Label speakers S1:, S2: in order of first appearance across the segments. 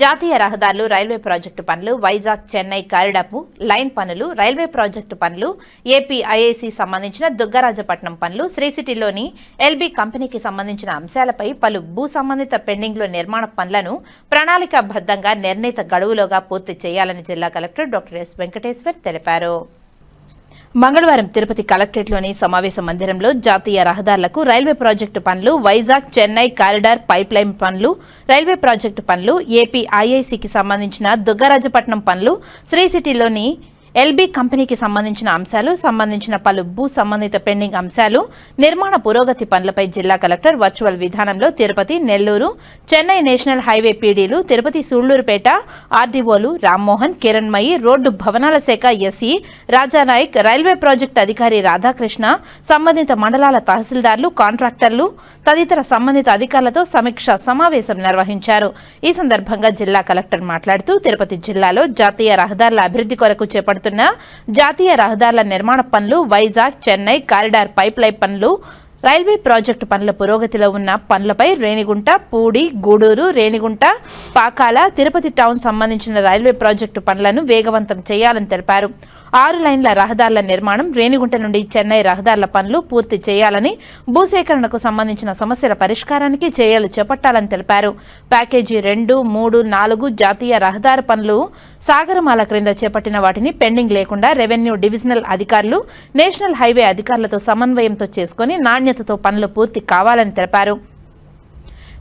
S1: జాతీయ రహదారులు railway project పనులు వైజాగ్ చెన్నై కారిడాపు లైన్ పనులు రైల్వే ప్రాజెక్టు పనులు ఏపీ ఐఐసి సంబంధించిన దుగ్గరాజపట్నం పనులు శ్రీసిటీలోని ఎల్బీ కంపెనీకి సంబంధించిన అంశాలపై పలు భూ సంబంధిత పెండింగ్లో నిర్మాణ పనులను ప్రణాళికాబద్ధంగా నిర్ణీత గడువులోగా పూర్తి చేయాలని జిల్లా కలెక్టర్ డాక్టర్ ఎస్ వెంకటేశ్వర్ తెలిపారు. మంగళవారం తిరుపతి కలెక్టరేట్లోని సమావేశ మందిరంలో జాతీయ రహదారులకు రైల్వే ప్రాజెక్టు పనులు Vizag Chennai corridor pipe line పనులు రైల్వే ప్రాజెక్టు పనులు ఏపీ ఐఐసికి సంబంధించిన దుగ్గరాజపట్నం పనులు శ్రీ సిటీలోని ఎల్బీ కంపెనీకి సంబంధించిన అంశాలు సంబంధించిన పలు భూ సంబంధిత పెండింగ్ అంశాలు నిర్మాణ పురోగతి పనులపై జిల్లా కలెక్టర్ వర్చువల్ విధానంలో తిరుపతి నెల్లూరు చెన్నై నేషనల్ హైవే పీడీలు తిరుపతి సూళ్ళూరుపేట ఆర్డీఓలు రామ్మోహన్ కిరణ్మయి రోడ్డు భవనాల శాఖ ఎస్ఈ రాజానాయక్ రైల్వే ప్రాజెక్టు అధికారి రాధాకృష్ణ సంబంధిత మండలాల తహసీల్దార్లు కాంట్రాక్టర్లు తదితర సంబంధిత అధికారులతో సమీక్ష సమావేశం నిర్వహించారు. ఈ సందర్భంగా జిల్లా కలెక్టర్ మాట్లాడుతూ తిరుపతి జిల్లాలో జాతీయ రహదారుల అభివృద్ధి కొరకు చేపడుతున్న జాతీయ రహదారుల నిర్మాణ పనులు Vizag Chennai corridor pipe line పనులు రైల్వే ప్రాజెక్టు పనుల పురోగతిలో ఉన్న పనులపై రేణిగుంట పూడి గూడూరు రేణిగుంట పాకాల తిరుపతి టౌన్ సంబంధించిన రైల్వే ప్రాజెక్టు పనులను వేగవంతం చేయాలని తెలిపారు. ఆరు లైన్ల రహదారుల నిర్మాణం రేణిగుంట నుండి చెన్నై రహదారుల పనులు పూర్తి చేయాలని భూసేకరణకు సంబంధించిన సమస్యల పరిష్కారానికి చర్యలు చేపట్టాలని తెలిపారు. ప్యాకేజీ రెండు మూడు నాలుగు జాతీయ రహదారి పనులు సాగరమాల క్రింద చేపట్టిన వాటిని పెండింగ్ లేకుండా రెవెన్యూ డివిజనల్ అధికారులు నేషనల్ హైవే అధికారులతో సమన్వయంతో చేసుకుని నాణ్యతతో పనులు పూర్తి కావాలని తెలిపారు.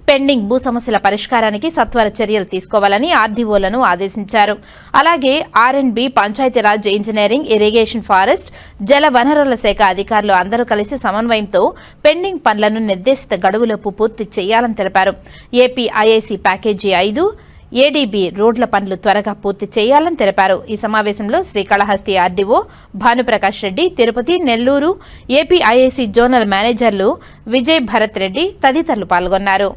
S1: పెండింగ్ భూ సమస్యల పరిష్కారానికి సత్వర చర్యలు తీసుకోవాలని ఆర్డీఓలను ఆదేశించారు. అలాగే ఆర్ఎండ్బి పంచాయతీరాజ్ ఇంజనీరింగ్ ఇరిగేషన్ ఫారెస్ట్ జల వనరుల శాఖ అధికారులు అందరూ కలిసి సమన్వయంతో పెండింగ్ పనులను నిర్దేశిత గడువులోపు పూర్తి చేయాలని తెలిపారు. ఏపీ ఐఐసి ప్యాకేజీ ఐదు ఏడీబీ రోడ్ల పనులు త్వరగా పూర్తి చేయాలని తెలిపారు. ఈ సమావేశంలో Srikalahasti RDO Bhanuprakash Reddy Tirupati Nellore AP zonal మేనేజర్లు విజయ్ భరత్ రెడ్డి తదితరులు పాల్గొన్నారు.